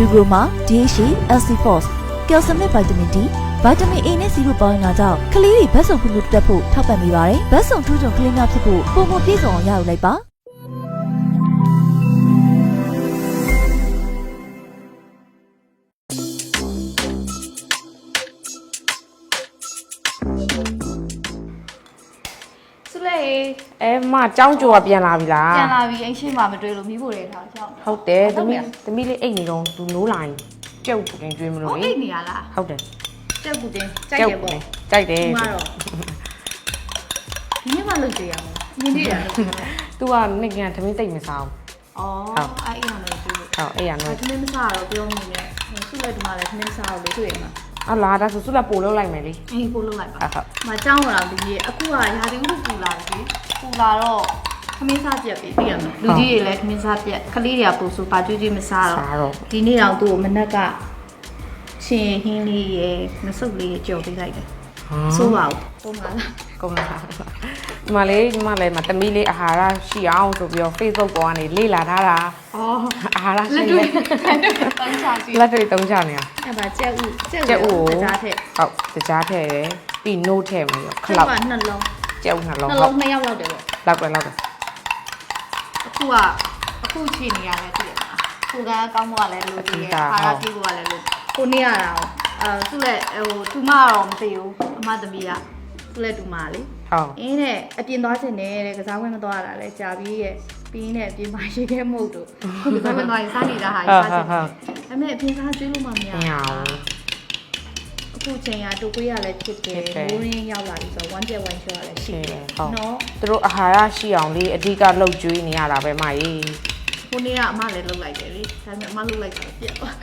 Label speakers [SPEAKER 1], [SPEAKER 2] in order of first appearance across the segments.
[SPEAKER 1] ဒူဂရိုမာ DHA LC-FOS ကယ်လ်ဆီယမ်နဲ့ဗိုက်တာမင် D ဗိုက်တာမင် A နဲ့စီတို့ပေါင်းတာကြောင့်ကလေးတွေဘတ်ဆုံဖူးဖူးတက်ဖို့ထောက်ပံ့နေပါတယ်ဘတ်ဆုံထူးချွန်ကလေးများဖြစ်ဖို့ပုံမပြည့်စုံအောင်ရယူလိုက်ပါ
[SPEAKER 2] ရေး
[SPEAKER 3] အဲမចောင်းကြော်ကပြန်လာပြီလား
[SPEAKER 2] ပြန်လာပြီးအင်းရှင်းမှာမတွေ့လို့မိဖို့တွေထားချောင်း
[SPEAKER 3] ဟုတ်တယ်
[SPEAKER 2] ဟု
[SPEAKER 3] သမီး
[SPEAKER 2] တ်ကဲ့
[SPEAKER 3] သမီးလေးအိတ်နေတော့သူနိုးလာရင်ကြောက်ပူတင်ကျွေးမ
[SPEAKER 2] ဟို
[SPEAKER 3] လို့လေ
[SPEAKER 2] အိတ်နေရလား
[SPEAKER 3] ဟုတ်တယ်
[SPEAKER 2] တက်ကူတင်ကြိုက်တယ်ပေါ့
[SPEAKER 3] ကြိုက်တယ်
[SPEAKER 2] ဒီမှာတော့ဒီနေ့မှလုပ်ကြရမှာညနေရလုပ်ကြရမှာ
[SPEAKER 3] သူကနှစ်ကန်သမီးတိတ်မစားဘူး
[SPEAKER 2] အော်အဲ့အိမ်မှာလည်းတွေ့လို့
[SPEAKER 3] ဟုတ်အဲ့ရ
[SPEAKER 2] အဲ့
[SPEAKER 3] နော်
[SPEAKER 2] ခမင်းမစားတော့ပြောနေတယ်ဆုလက်ဒီမှာလည်းခမင်းစားတော့လေတွေ့ရမှာ
[SPEAKER 3] အလားဒါဆိုစုလာပို့လောက်လိုက်မယ်လေ
[SPEAKER 2] အေးပို့လောက်လိုက်ပါ
[SPEAKER 3] ဟုတ်
[SPEAKER 2] မကြောက်တော့လူကြီးအခုကရာသီဥတုပူလာပြီပူလာတော့ခမင်းစားပြက်ပြီးသိရမယ်လူကြီးတွေလည်းခမင်းစားပြက်ကလေးတွေကပို့ဆိုပါကြွကြည့်မ
[SPEAKER 3] စားတော့
[SPEAKER 2] ဒီနေ့တော့သူ့ကိုမနက်ကရှင်ဟင်းလေးရယ်မဆုပ်လေးရယ်ကြော်ပေးလိုက်တယ် ဆိုးပါဘူးပုံမှန်လား
[SPEAKER 3] ကုန်လာဒီမှာလေးဒီမှာလေးမှာသမီးလေးအာဟာရရှိအောင်ဆိုပြီးတော့ Facebook ပေါ်ကနေလေ့လာထားတာ
[SPEAKER 2] အော်
[SPEAKER 3] အာဟာရရှိ
[SPEAKER 2] လက်
[SPEAKER 3] လေ
[SPEAKER 2] တွေ့တောင်းချစီ
[SPEAKER 3] လက်တွေတုံးချနေတာ
[SPEAKER 2] အဲ့ပါကြက်ဥကြက်
[SPEAKER 3] ကြက်ဥကို
[SPEAKER 2] ကြားထက်
[SPEAKER 3] ဟုတ်တကြားထည့်တယ်ပြီးနိုးထည့်မယ်ရောခ
[SPEAKER 2] ခ
[SPEAKER 3] လောက်
[SPEAKER 2] လောက်နှလုံး
[SPEAKER 3] ကျုပ်နှလုံး
[SPEAKER 2] နှ
[SPEAKER 3] ဟု
[SPEAKER 2] လုံး
[SPEAKER 3] တ်
[SPEAKER 2] နှစ်ယောက်လောက်တယ်ပေါ့
[SPEAKER 3] လောက်ပဲလောက်တယ်
[SPEAKER 2] အခုကအခုချိန်နေရတယ်သိရမလားခုကကောင်းဖို့ကလည်းလိုသေးတယ်အာရပြေးဖို့ကလည်းလိုကိုနေရတာ အဲသူ့လက်ဟိုသူမတော့မသိဘူးအမသမီးကသူ့လက်တူမလေး
[SPEAKER 3] ဟုတ်
[SPEAKER 2] အင်းနဲ့အပြင်သွားချင်တယ်တဲ့ကစားခွင့်မသွားတာလဲကြာပြီးရဲ့ပြီးနဲ့အပြင်မှာရေခဲမုတ်တို့ကစားခွင့်သွားရင်စားနေတာဟာစားချင်တယ်ဒါပေမဲ့အပြင်စားကျွေးလို့မမရ
[SPEAKER 3] မရဘူး
[SPEAKER 2] အခုချိန်ကတူကွေးရလည်းဖြစ်တယ်
[SPEAKER 3] ဖြစ်တယ်
[SPEAKER 2] မိုးရင်းရောက်လာပြီဆိုတော့ one piece one shot လည်းရှိတယ်
[SPEAKER 3] ဟုတ်
[SPEAKER 2] နော်
[SPEAKER 3] သူတို့အာဟာရရှိအောင်လေးအဓိကလှုပ်ကြွေးနေရတာပဲမကြီး
[SPEAKER 2] ခုနေ့ကအမလည်းလှုပ်လိုက်တယ်လေဒါပေမဲ့အမလှုပ်လိုက်တာပြက်သွား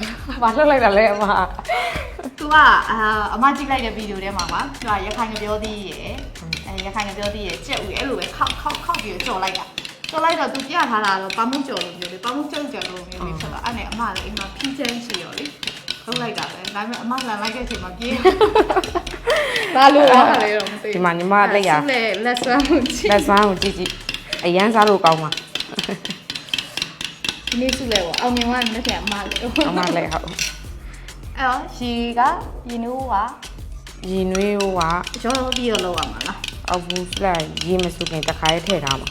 [SPEAKER 3] ဘာလှုပ်လိုက်တာလဲအမ
[SPEAKER 2] သူကအာအမကြည့်လိုက်တဲ့ဗီဒီယိုထဲမှာပါသူကရခိုင်ကပြောသေးရဲ့အဲရခိုင်ကပြောသေးရဲ့ကြက်ဦးရဲ့အဲ့လိုပဲခောက်ခောက်ခောက်ပြီးကြော်လိုက်တာကြော်လိုက်တော့သူပြထားတာတော့ပမုံကြော်လိုမျိုးလေပမုံကြော်ကြော်လိုမျိုးလေးဖြစ်တော့အဲ့နဲ့အမလည်းအိမ်မှာဖြီးချမ်းရှိရောလေလှုပ်လိုက်တာပဲဒါပေမဲ့အမလန်လိုက်တဲ့အချိန်မှာပြေးဘာလို့လဲလဲတော့မသိ
[SPEAKER 3] ဒီမှာညီမလက်ရ
[SPEAKER 2] လက်လက်ဆွမ်းမှုကြည့်
[SPEAKER 3] လက်စွမ်းကိုကြည့်ကြည့်အရန်စားလို့ကောင်းပါ
[SPEAKER 2] ဒီနေ့စုလဲပေါ့အောင်မြင်သွားတဲ့တဲ့အမလေး
[SPEAKER 3] အမလက်ဟုတ်
[SPEAKER 2] အဲ့တော့ရီကရီနိုးက
[SPEAKER 3] ရင်နွေးဟိုက
[SPEAKER 2] ရောပြီးတော့လောက်ရမှာလား
[SPEAKER 3] အဘူးလက်ရေမစုခင်တခါရေးထည့်ထားမှာ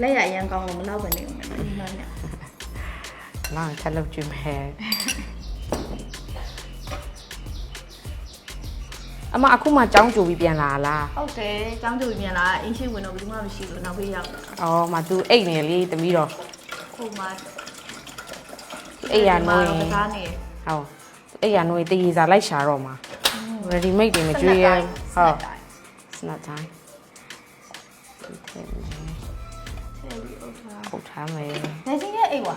[SPEAKER 2] လက်ရအရင်ကောင်းလို့မလောက်ပဲနေအောင်မယ်ဒီမှာနဲ့
[SPEAKER 3] လာချက်လုပ်ကြည့်မယ်အမအခုမှကြောင်းကြိုပြီးပြန်လာလား
[SPEAKER 2] ဟုတ်တယ်ចောင်းကျူပြန်လာအင်းရှိဝင်တော့ဘယ်သူမှမရှိဘူးနောက်ဘေးရောက်လာ
[SPEAKER 3] အော်မသူအိတ်နေလေတမီးတော့
[SPEAKER 2] ခုမှ
[SPEAKER 3] အိတ်ရနိုးရင်
[SPEAKER 2] ကစားနေ
[SPEAKER 3] ဟုတ်အိတ်ရနိုးရင်တည်စာလိုက်ရှာတော့မှာ ready made တွေမကြွေးရဟုတ် snap time
[SPEAKER 2] ဆယ်ပြီးဥထား
[SPEAKER 3] ပုတ်ထားမယ်
[SPEAKER 2] နေချင်းရဲ့အိတ်ဝါ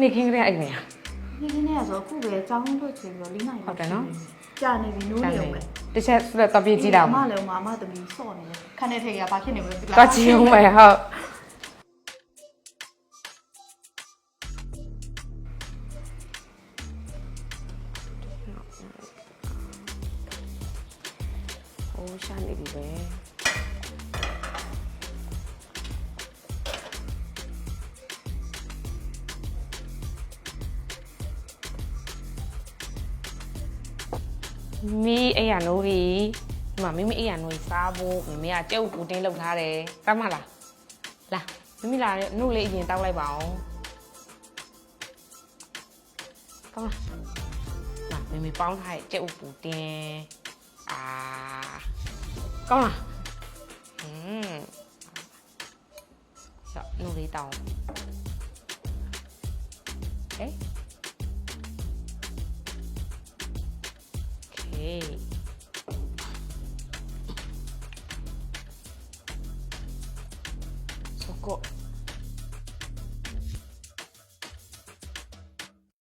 [SPEAKER 3] နေခင်းကလေးအိတ်နေရ
[SPEAKER 2] ဒီကနေ့ကဆိုအခုပဲចောင်းလို့ချိန်ပြီးတော့၄နိုင်
[SPEAKER 3] ဟုတ်တယ်နော်
[SPEAKER 2] ကြာနေပြီနိုးနေအောင်ပဲ
[SPEAKER 3] တစ်ချက်ဆိုတော့ပြည့်ကြည့်တာ
[SPEAKER 2] အမ
[SPEAKER 3] မှာ
[SPEAKER 2] လည်းမမသမီးစော့နေတယ်ခနဲ့ထိတ်ကဘာဖြစ်နေမလဲ
[SPEAKER 3] တော့ကြည့်အောင်မယ်ဟုတ် အိုးရှာနေပြီပဲမီးအဲ့ရနိုးပြီဒီမှာမိမိအဲ့ရနိုးစားဖို့မမေကကြုတ်ပူတင်းလောက်ထားတယ်ကမ်းမလားလာမိမိလာနှုတ်လေးအရင်တောက်လိုက်ပါအောင်ကမ်းမလာမိမိပေါင်းထားတဲ့ကြုတ်ပူတင်းအာ ကောင်းလားဟွန်းဆောနှုတ်လေးတောင်းဟဲ့ Okay. So go